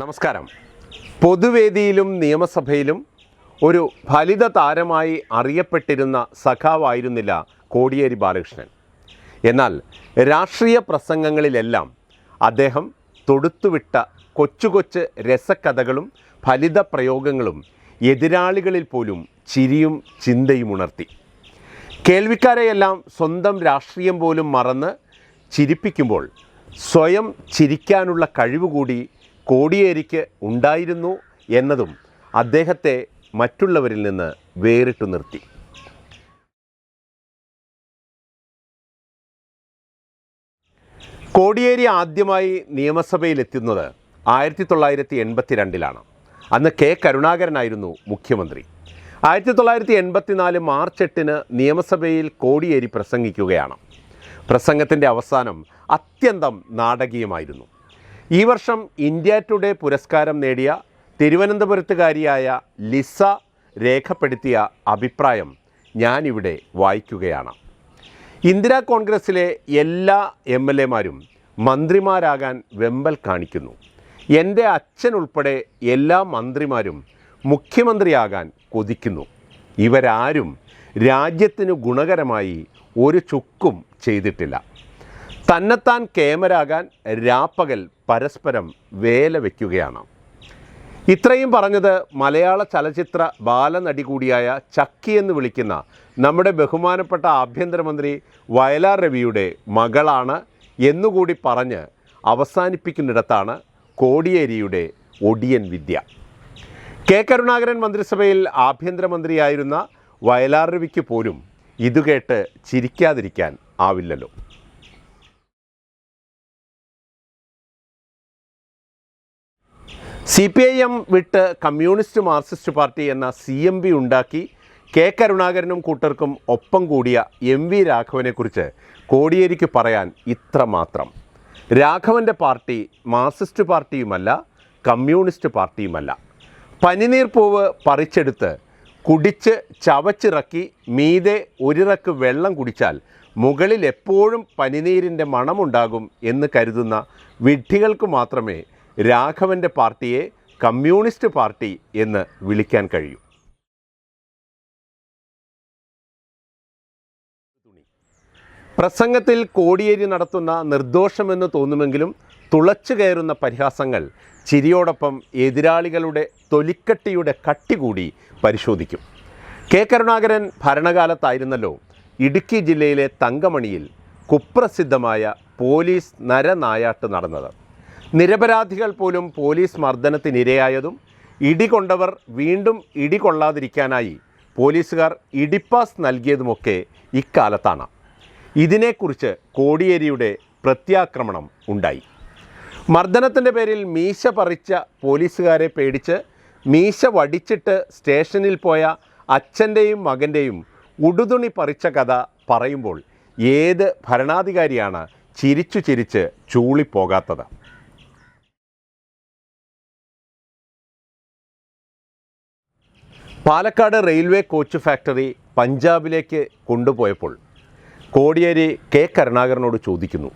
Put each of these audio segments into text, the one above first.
നമസ്കാരം. പൊതുവേദിയിലും നിയമസഭയിലും ഒരു ഫലിത താരമായി അറിയപ്പെട്ടിരുന്ന സഖാവായിരുന്നില്ല കോടിയേരി ബാലകൃഷ്ണൻ. എന്നാൽ രാഷ്ട്രീയ പ്രസംഗങ്ങളിലെല്ലാം അദ്ദേഹം തൊടുത്തുവിട്ട കൊച്ചു കൊച്ച് രസകഥകളും ഫലിത പ്രയോഗങ്ങളും എതിരാളികളിൽ പോലും ചിരിയും ചിന്തയും ഉണർത്തി. കേൾവിക്കാരെയെല്ലാം സ്വന്തം രാഷ്ട്രീയം പോലും മറന്ന് ചിരിപ്പിക്കുമ്പോൾ സ്വയം ചിരിക്കാനുള്ള കഴിവ് കൂടി കോടിയേരിക്ക് ഉണ്ടായിരുന്നു എന്നതും അദ്ദേഹത്തെ മറ്റുള്ളവരിൽ നിന്ന് വേറിട്ടു നിർത്തി. കോടിയേരി ആദ്യമായി നിയമസഭയിലെത്തുന്നത് ആയിരത്തി തൊള്ളായിരത്തി എൺപത്തി രണ്ടിലാണ് അന്ന് കെ. കരുണാകരനായിരുന്നു മുഖ്യമന്ത്രി. ആയിരത്തി തൊള്ളായിരത്തി എൺപത്തിനാല് മാർച്ച് എട്ടിന് നിയമസഭയിൽ കോടിയേരി പ്രസംഗിക്കുകയാണ്. പ്രസംഗത്തിന്റെ അവസാനം അത്യന്തം നാടകീയമായിരുന്നു. ഈ വർഷം ഇന്ത്യ ടുഡേ പുരസ്കാരം നേടിയ തിരുവനന്തപുരത്തുകാരിയായ ലിസ രേഖപ്പെടുത്തിയ അഭിപ്രായം ഞാനിവിടെ വായിക്കുകയാണ്. ഇന്ദിരാ കോൺഗ്രസ്സിലെ എല്ലാ എം എൽ എമാരും മന്ത്രിമാരാകാൻ വെമ്പൽ കാണിക്കുന്നു. എന്റെ അച്ഛൻ ഉൾപ്പെടെ എല്ലാ മന്ത്രിമാരും മുഖ്യമന്ത്രിയാകാൻ കൊതിക്കുന്നു. ഇവരാരും രാജ്യത്തിന് ഗുണകരമായി ഒരു ചുക്കും ചെയ്തിട്ടില്ല. തന്നെത്താൻ കേമരാകാൻ രാപ്പകൽ പരസ്പരം വേല വയ്ക്കുകയാണ് ഇത്രയും പറഞ്ഞത് മലയാള ചലച്ചിത്ര ബാലനടി കൂടിയായ ചക്കി എന്ന് വിളിക്കുന്ന നമ്മുടെ ബഹുമാനപ്പെട്ട ആഭ്യന്തരമന്ത്രി വയലാർ രവിയുടെ മകളാണ് എന്നുകൂടി പറഞ്ഞ് അവസാനിപ്പിക്കുന്നിടത്താണ് കോടിയേരിയുടെ ഒടിയൻ വിദ്യ. കെ കരുണാകരൻ മന്ത്രിസഭയിൽ ആഭ്യന്തരമന്ത്രിയായിരുന്ന വയലാർ രവിക്ക് പോലും ഇതുകേട്ട് ചിരിക്കാതിരിക്കാൻ ആവില്ലല്ലോ. സി പി ഐ എം വിട്ട് കമ്മ്യൂണിസ്റ്റ് മാർക്സിസ്റ്റ് പാർട്ടി എന്ന സി എം പി ഉണ്ടാക്കി കെ കരുണാകരനും കൂട്ടർക്കും ഒപ്പം കൂടിയ എം വി രാഘവനെക്കുറിച്ച് കോടിയേരിക്ക് പറയാൻ ഇത്ര മാത്രം. രാഘവന്റെ പാർട്ടി മാർക്സിസ്റ്റ് പാർട്ടിയുമല്ല കമ്മ്യൂണിസ്റ്റ് പാർട്ടിയുമല്ല. പനിനീർ പൂവ് പറിച്ചെടുത്ത് കുടിച്ച് ചവച്ചിറക്കി മീതെ ഒരിറക്ക് വെള്ളം കുടിച്ചാൽ മുകളിൽ എപ്പോഴും പനിനീരിന്റെ മണമുണ്ടാകും എന്ന് കരുതുന്ന വിഡ്ഢികൾക്ക് മാത്രമേ രാഘവന്റെ പാർട്ടിയെ കമ്മ്യൂണിസ്റ്റ് പാർട്ടി എന്ന് വിളിക്കാൻ കഴിയും. പ്രസംഗത്തിൽ കോടിയേരി നടത്തുന്ന നിർദോഷമെന്ന് തോന്നുമെങ്കിലും തുളച്ചു കയറുന്ന പരിഹാസങ്ങൾ ചിരിയോടൊപ്പം എതിരാളികളുടെ തൊലിക്കട്ടിയുടെ കട്ടി കൂടി പരിശോധിക്കും. കെ കരുണാകരൻ ഭരണകാലത്തായിരുന്നല്ലോ ഇടുക്കി ജില്ലയിലെ തങ്കമണിയിൽ കുപ്രസിദ്ധമായ പോലീസ് നരനായാട്ട് നടന്നത്. നിരപരാധികൾ പോലും പോലീസ് മർദ്ദനത്തിനിരയായതും ഇടികൊണ്ടവർ വീണ്ടും ഇടി കൊള്ളാതിരിക്കാനായി പോലീസുകാർ ഇടിപ്പാസ് നൽകിയതുമൊക്കെ ഇക്കാലത്താണ്. ഇതിനെക്കുറിച്ച് കോടിയേരിയുടെ പ്രത്യാക്രമണം ഉണ്ടായി. മർദ്ദനത്തിന്റെ പേരിൽ മീശ പറിച്ച പോലീസുകാരെ പേടിച്ച് മീശ വടിച്ചിട്ട് സ്റ്റേഷനിൽ പോയ അച്ഛന്റെയും മകന്റെയും ഉടുതുണി പറിച്ച കഥ പറയുമ്പോൾ ഏത് ഭരണാധികാരിയാണ് ചിരിച്ചു ചിരിച്ച് ചൂളിപ്പോകാത്തത്? പാലക്കാട് റെയിൽവേ കോച്ച് ഫാക്ടറി പഞ്ചാബിലേക്ക് കൊണ്ടുപോയപ്പോൾ കോടിയേരി കെ കരുണാകരനോട് ചോദിക്കുന്നു.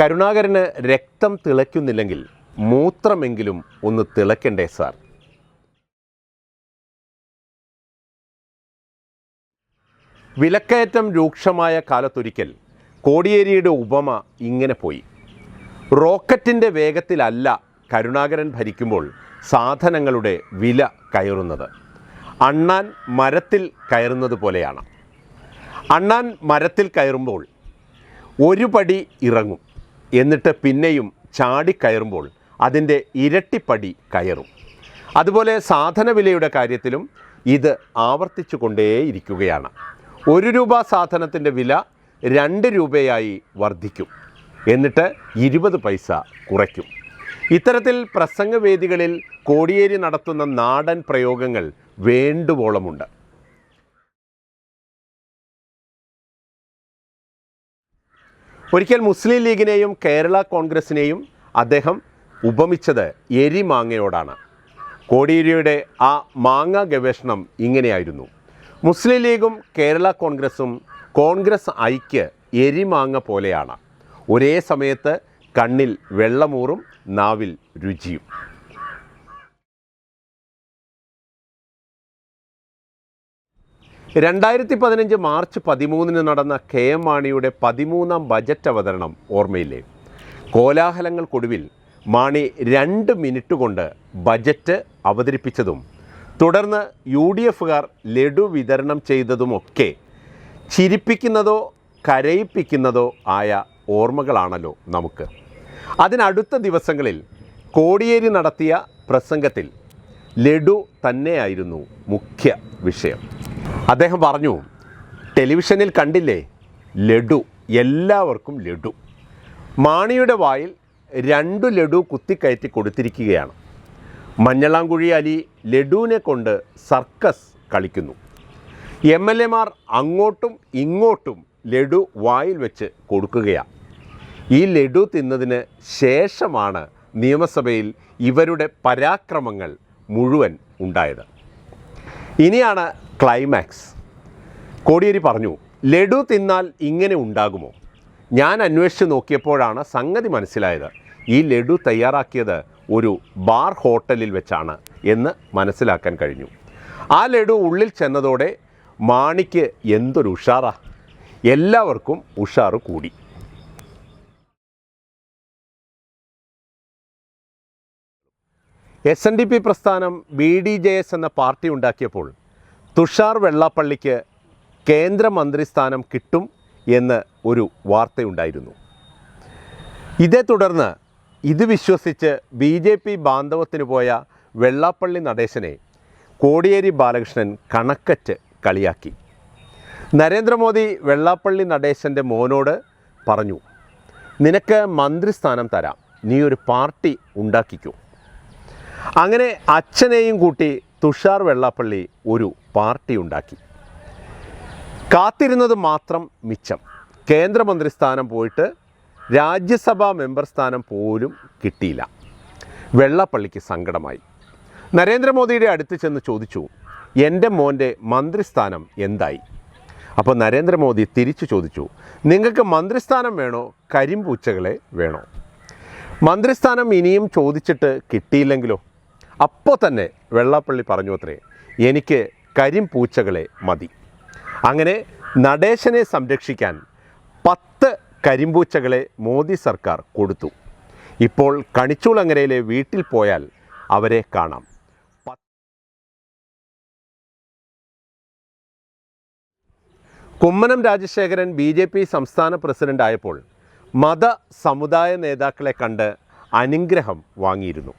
കരുണാകരന് രക്തം തിളയ്ക്കുന്നില്ലെങ്കിൽ മൂത്രമെങ്കിലും ഒന്ന് തിളക്കണ്ടേ സാർ? വിലക്കയറ്റം രൂക്ഷമായ കാലത്തൊരിക്കൽ കോടിയേരിയുടെ ഉപമ ഇങ്ങനെ പോയി. റോക്കറ്റിന്റെ വേഗത്തിലല്ല കരുണാകരൻ ഭരിക്കുമ്പോൾ സാധനങ്ങളുടെ വില കയറുന്നത്. അണ്ണാൻ മരത്തിൽ കയറുന്നത് പോലെയാണ്. അണ്ണാൻ മരത്തിൽ കയറുമ്പോൾ ഒരു പടി ഇറങ്ങും. എന്നിട്ട് പിന്നെയും ചാടി കയറുമ്പോൾ അതിന്റെ ഇരട്ടിപ്പടി കയറും. അതുപോലെ സാധനവിലയുടെ കാര്യത്തിലും ഇത് ആവർത്തിച്ചു കൊണ്ടേയിരിക്കുകയാണ്. ഒരു രൂപ സാധനത്തിന്റെ വില രണ്ട് രൂപയായി വർദ്ധിക്കും. എന്നിട്ട് ഇരുപത് പൈസ കുറയ്ക്കും. ഇത്തരത്തിൽ പ്രസംഗവേദികളിൽ കോടിയേരി നടത്തുന്ന നാടൻ പ്രയോഗങ്ങൾ വേണ്ടുവോളമുണ്ട്. ഒരിക്കൽ മുസ്ലിം ലീഗിനെയും കേരള കോൺഗ്രസിനെയും അദ്ദേഹം ഉപമിച്ചത് എരിമാങ്ങയോടാണ്. കോടിയേരിയുടെ ആ മാങ്ങ ഗവേഷണം ഇങ്ങനെയായിരുന്നു. മുസ്ലിം ലീഗും കേരള കോൺഗ്രസും കോൺഗ്രസ് ഐക്യ എരിമാങ്ങ പോലെയാണ്. ഒരേ സമയത്ത് കണ്ണിൽ വെള്ളമൂറും നാവിൽ രുചിയും. രണ്ടായിരത്തി പതിനഞ്ച് മാർച്ച് പതിമൂന്നിന് നടന്ന കെ എം മാണിയുടെ പതിമൂന്നാം ബജറ്റ് അവതരണം ഓർമ്മയില്ലേ? കോലാഹലങ്ങൾക്കൊടുവിൽ മാണി രണ്ട് മിനിറ്റ് കൊണ്ട് ബജറ്റ് അവതരിപ്പിച്ചതും തുടർന്ന് യു ഡി എഫുകാർ ലഡു വിതരണം ചെയ്തതുമൊക്കെ ചിരിപ്പിക്കുന്നതോ കരയിപ്പിക്കുന്നതോ ആയ ഓർമ്മകളാണല്ലോ നമുക്ക്. അതിനടുത്ത ദിവസങ്ങളിൽ കോടിയേരി നടത്തിയ പ്രസംഗത്തിൽ ലഡു തന്നെയായിരുന്നു മുഖ്യ വിഷയം. അദ്ദേഹം പറഞ്ഞു ടെലിവിഷനിൽ കണ്ടില്ലേ? ലഡു എല്ലാവർക്കും ലഡു. മാണിയുടെ വായിൽ രണ്ടു ലഡു കുത്തിക്കയറ്റി കൊടുത്തിരിക്കുകയാണ്. മഞ്ഞളാംകുഴി അലി ലഡുവിനെ കൊണ്ട് സർക്കസ് കളിക്കുന്നു. എം എൽ എമാർ അങ്ങോട്ടും ഇങ്ങോട്ടും ലഡു വായിൽ വെച്ച് കൊടുക്കുകയാണ്. ഈ ലഡു തിന്നതിന് ശേഷമാണ് നിയമസഭയിൽ ഇവരുടെ പരാക്രമങ്ങൾ മുഴുവൻ ഉണ്ടായത്. ഇനിയാണ് ക്ലൈമാക്സ് കോടിയേരി പറഞ്ഞു ലഡു തിന്നാൽ ഇങ്ങനെ ഉണ്ടാകുമോ? ഞാൻ അന്വേഷിച്ച് നോക്കിയപ്പോഴാണ് സംഗതി മനസ്സിലായത്. ഈ ലഡു തയ്യാറാക്കിയത് ഒരു ബാർ ഹോട്ടലിൽ വെച്ചാണ് എന്ന് മനസ്സിലാക്കാൻ കഴിഞ്ഞു. ആ ലഡു ഉള്ളിൽ ചെന്നതോടെ മാണിക്ക് എന്തൊരു ഉഷാറാ. എല്ലാവർക്കും ഉഷാറ് കൂടി. എസ് എൻ ഡി പി പ്രസ്ഥാനം ബി ഡി ജെ എസ് എന്ന പാർട്ടി ഉണ്ടാക്കിയപ്പോൾ തുഷാർ വെള്ളാപ്പള്ളിക്ക് കേന്ദ്രമന്ത്രി സ്ഥാനം കിട്ടും എന്ന് ഒരു വാർത്തയുണ്ടായിരുന്നു. ഇതേ തുടർന്ന് ഇത് വിശ്വസിച്ച് ബി ജെ പി ബാന്ധവത്തിന് പോയ വെള്ളാപ്പള്ളി നടേശനെ കോടിയേരി ബാലകൃഷ്ണൻ കണക്കറ്റ് കളിയാക്കി. നരേന്ദ്രമോദി വെള്ളാപ്പള്ളി നടേശന്റെ മോനോട് പറഞ്ഞു നിനക്ക് മന്ത്രിസ്ഥാനം തരാം. നീ ഒരു പാർട്ടി ഉണ്ടാക്കിക്കൂ. അങ്ങനെ അച്ഛനെയും കൂട്ടി തുഷാർ വെള്ളാപ്പള്ളി ഒരു പാർട്ടി ഉണ്ടാക്കി. കാത്തിരുന്നത് മാത്രം മിച്ചം. കേന്ദ്രമന്ത്രി സ്ഥാനം പോയിട്ട് രാജ്യസഭാ മെമ്പർ സ്ഥാനം പോലും കിട്ടിയില്ല. വെള്ളാപ്പള്ളിക്ക് സങ്കടമായി. നരേന്ദ്രമോദിയുടെ അടുത്ത് ചെന്ന് ചോദിച്ചു എന്റെ മോന്റെ മന്ത്രിസ്ഥാനം എന്തായി? അപ്പോൾ നരേന്ദ്രമോദി തിരിച്ചു ചോദിച്ചു നിങ്ങൾക്ക് മന്ത്രിസ്ഥാനം വേണോ? കരിമ്പൂച്ചകളെ വേണോ? മന്ത്രിസ്ഥാനം ഇനിയും ചോദിച്ചിട്ട് കിട്ടിയില്ലെങ്കിലോ? അപ്പോൾ തന്നെ വെള്ളാപ്പള്ളി പറഞ്ഞു അത്രേ എനിക്ക് കരിമ്പൂച്ചകളെ മതി. അങ്ങനെ നടേശനെ സംരക്ഷിക്കാൻ പത്ത് കരിമ്പൂച്ചകളെ മോദി സർക്കാർ കൊടുത്തു. ഇപ്പോൾ കണിച്ചൂളങ്ങരയിലെ വീട്ടിൽ പോയാൽ അവരെ കാണാം. Kummanam Rajasekharan B J P സംസ്ഥാന പ്രസിഡന്റ് ആയപ്പോൾ മത സമുദായ നേതാക്കളെ കണ്ട് അനുഗ്രഹം വാങ്ങിയിരുന്നു.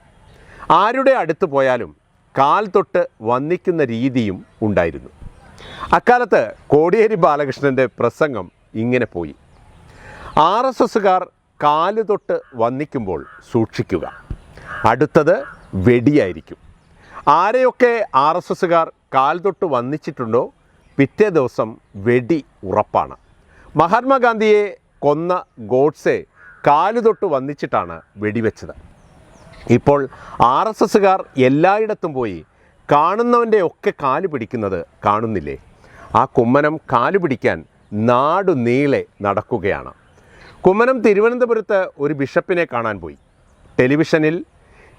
ആരുടെ അടുത്ത് പോയാലും കാൽ തൊട്ട് വന്ദിക്കുന്ന രീതിയും ഉണ്ടായിരുന്നു. അക്കാലത്ത് കോടിയേരി ബാലകൃഷ്ണന്റെ പ്രസംഗം ഇങ്ങനെ പോയി. ആർ എസ് എസ്സുകാർ കാൽ തൊട്ട് വന്ദിക്കുമ്പോൾ സൂക്ഷിക്കുക. അടുത്തത് വെടിയായിരിക്കും. ആരെയൊക്കെ ആർ എസ് എസ്സുകാർ കാൽ തൊട്ട് വന്നിച്ചിട്ടുണ്ടോ പിറ്റേ ദിവസം വെടി ഉറപ്പാണ്. മഹാത്മാഗാന്ധിയെ കൊന്ന ഗോഡ്സെ കാൽ തൊട്ട് വന്നിച്ചിട്ടാണ് വെടിവെച്ചത്. ഇപ്പോൾ ആർ എസ് എസ്സുകാർ എല്ലായിടത്തും പോയി കാണുന്നവന്റെ ഒക്കെ കാൽ പിടിക്കുന്നത് കാണുന്നില്ലേ? ആ കുമ്മനം കാൽ പിടിക്കാൻ നാടു നീളെ നടക്കുകയാണ്. കുമ്മനം തിരുവനന്തപുരത്ത് ഒരു ബിഷപ്പിനെ കാണാൻ പോയി. ടെലിവിഷനിൽ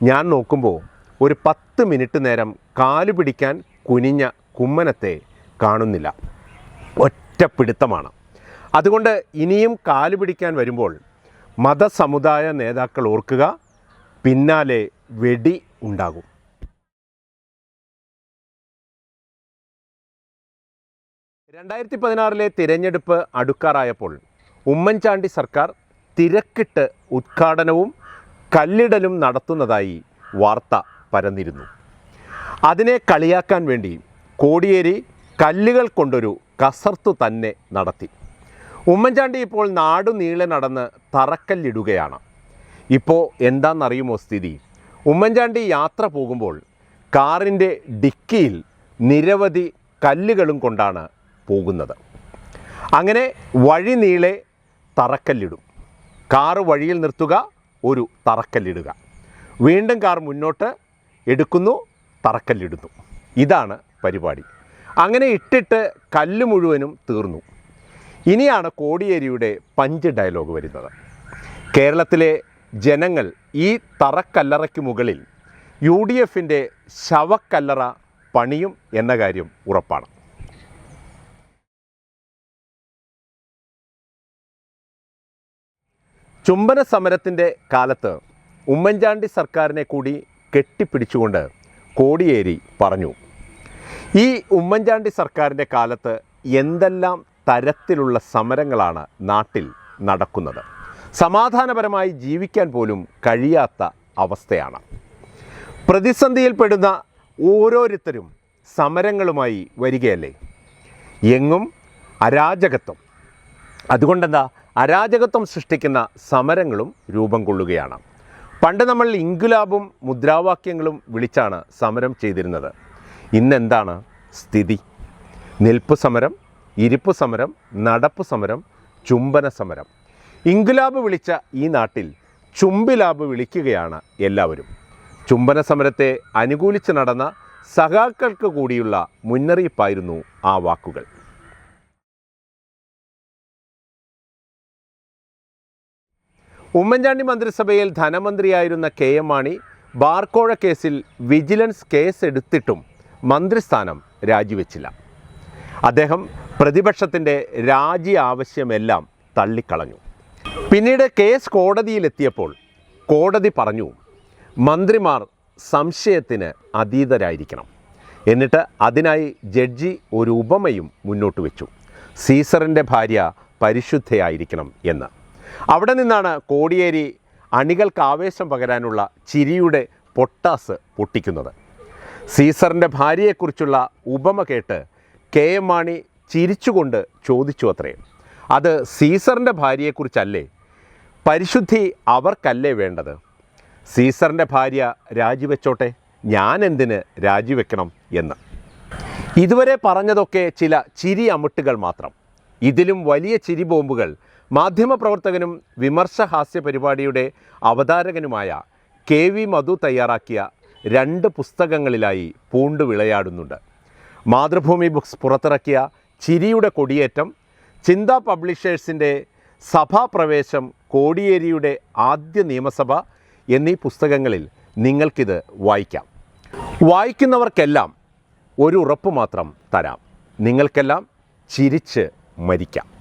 ഞാൻ നോക്കുമ്പോൾ ഒരു പത്ത് മിനിറ്റ് നേരം കാൽ പിടിക്കാൻ കുനിഞ്ഞ കുമ്മനത്തെ കാണുന്നില്ല. ഒറ്റപ്പിടുത്തമാണ് അതുകൊണ്ട് ഇനിയും കാൽ പിടിക്കാൻ വരുമ്പോൾ മതസമുദായ നേതാക്കൾ ഓർക്കുക പിന്നാലെ വെടി ഉണ്ടാകും. രണ്ടായിരത്തി പതിനാറിലെ തിരഞ്ഞെടുപ്പ് അടുക്കാറായപ്പോൾ ഉമ്മൻചാണ്ടി സർക്കാർ തിരക്കിട്ട് ഉദ്ഘാടനവും കല്ലിടലും നടത്തുന്നതായി വാർത്ത പരന്നിരുന്നു. അതിനെ കളിയാക്കാൻ വേണ്ടി കോടിയേരി കല്ലുകൾ കൊണ്ടൊരു കസർത്തു തന്നെ നടത്തി. ഉമ്മൻചാണ്ടി ഇപ്പോൾ നാടുനീളെ നടന്ന് തറക്കല്ലിടുകയാണ്. ഇപ്പോൾ എന്താണെന്നറിയുമോ സ്ഥിതി? ഉമ്മൻചാണ്ടി യാത്ര പോകുമ്പോൾ കാറിന്റെ ഡിക്കിയിൽ നിരവധി കല്ലുകളും കൊണ്ടാണ് പോകുന്നത്. അങ്ങനെ വഴി നീളെ തറക്കല്ലിടും. കാറ് വഴിയിൽ നിർത്തുക ഒരു തറക്കല്ലിടുക. വീണ്ടും കാർ മുന്നോട്ട് എടുക്കുന്നു തറക്കല്ലിടുന്നു. ഇതാണ് പരിപാടി. അങ്ങനെ ഇട്ടിട്ട് കല്ല് മുഴുവനും തീർന്നു. ഇനിയാണ് കോടിയേരിയുടെ പഞ്ച് ഡയലോഗ് വരുന്നത്. കേരളത്തിലെ ജനങ്ങൾ ഈ തറക്കല്ലറയ്ക്ക് മുകളിൽ യു ഡി എഫിന്റെ ശവക്കല്ലറ പണിയും എന്ന കാര്യം ഉറപ്പാണ്. ചുംബന സമരത്തിന്റെ കാലത്ത് ഉമ്മൻചാണ്ടി സർക്കാരിനെ കൂടി കെട്ടിപ്പിടിച്ചുകൊണ്ട് കോടിയേരി പറഞ്ഞു. ഈ ഉമ്മൻചാണ്ടി സർക്കാരിന്റെ കാലത്ത് എന്തെല്ലാം തരത്തിലുള്ള സമരങ്ങളാണ് നാട്ടിൽ നടക്കുന്നത്? സമാധാനപരമായി ജീവിക്കാൻ പോലും കഴിയാത്ത അവസ്ഥയാണ്. പ്രതിസന്ധിയിൽപ്പെടുന്ന ഓരോരുത്തരും സമരങ്ങളുമായി വരികയല്ലേ? എങ്ങും അരാജകത്വം. അതുകൊണ്ടെന്താ? അരാജകത്വം സൃഷ്ടിക്കുന്ന സമരങ്ങളും രൂപം കൊള്ളുകയാണ്. പണ്ട് നമ്മൾ ഇൻകുലാബും മുദ്രാവാക്യങ്ങളും വിളിച്ചാണ് സമരം ചെയ്തിരുന്നത്. ഇന്നെന്താണ് സ്ഥിതി? നിൽപ്പ് സമരം ഇരിപ്പ് സമരം നടപ്പ് സമരം ചുംബന സമരം. ഇൻകുലാബ് വിളിച്ച ഈ നാട്ടിൽ ചുംബിലാബ് വിളിക്കുകയാണ് എല്ലാവരും. ചുംബന സമരത്തെ അനുകൂലിച്ച് നടന്ന സഖാക്കൾക്ക് കൂടിയുള്ള മുന്നറിയിപ്പായിരുന്നു ആ വാക്കുകൾ. ഉമ്മൻചാണ്ടി മന്ത്രിസഭയിൽ ധനമന്ത്രിയായിരുന്ന കെ എം മാണി ബാർക്കോഴ കേസിൽ വിജിലൻസ് കേസ് എടുത്തിട്ടും മന്ത്രിസ്ഥാനം രാജിവെച്ചില്ല. അദ്ദേഹം പ്രതിപക്ഷത്തിന്റെ രാജി ആവശ്യമെല്ലാം തള്ളിക്കളഞ്ഞു. പിന്നീട് കേസ് കോടതിയിലെത്തിയപ്പോൾ കോടതി പറഞ്ഞു മന്ത്രിമാർ സംശയത്തിന് അതീതരായിരിക്കണം. എന്നിട്ട് അതിനായി ജഡ്ജി ഒരു ഉപമയും മുന്നോട്ട് വെച്ചു. സീസറിന്റെ ഭാര്യ പരിശുദ്ധയായിരിക്കണം എന്ന്. അവിടെ നിന്നാണ് കോടിയേരി അണികൾക്ക് ആവേശം പകരാനുള്ള ചിരിയുടെ പൊട്ടാസ് പൊട്ടിക്കുന്നത്. സീസറിന്റെ ഭാര്യയെക്കുറിച്ചുള്ള ഉപമ കേട്ട് കെ എം മാണി ചിരിച്ചുകൊണ്ട് ചോദിച്ചു അത്രേ. അത് സീസറിന്റെ ഭാര്യയെക്കുറിച്ചല്ലേ? പരിശുദ്ധി അവർക്കല്ലേ വേണ്ടത്? സീസറിന്റെ ഭാര്യ രാജിവെച്ചോട്ടെ? ഞാൻ എന്തിന് രാജിവെക്കണം എന്ന്. ഇതുവരെ പറഞ്ഞതൊക്കെ ചില ചിരി അമിട്ടുകൾ മാത്രം. ഇതിലും വലിയ ചിരി ബോംബുകൾ. മാധ്യമപ്രവർത്തകനും വിമർശഹാസ്യ പരിപാടിയുടെ അവതാരകനുമായ കെ വി മധു തയ്യാറാക്കിയ രണ്ട് പുസ്തകങ്ങളിലായി പൂണ്ടു വിളയാടുന്നുണ്ട് മാതൃഭൂമി ബുക്സ് പുറത്തിറക്കിയ ചിരിയുടെ കൊടിയേറ്റം ചിന്ത പബ്ലിഷേഴ്സിന്റെ സഭാപ്രവേശം കോടിയേരിയുടെ ആദ്യ നിയമസഭ എന്നീ പുസ്തകങ്ങളിൽ നിങ്ങൾക്കിത് വായിക്കാം. വായിക്കുന്നവർക്കെല്ലാം ഒരു ഉറപ്പ് മാത്രം തരാം. നിങ്ങൾക്കെല്ലാം ചിരിച്ച് മരിക്കാം.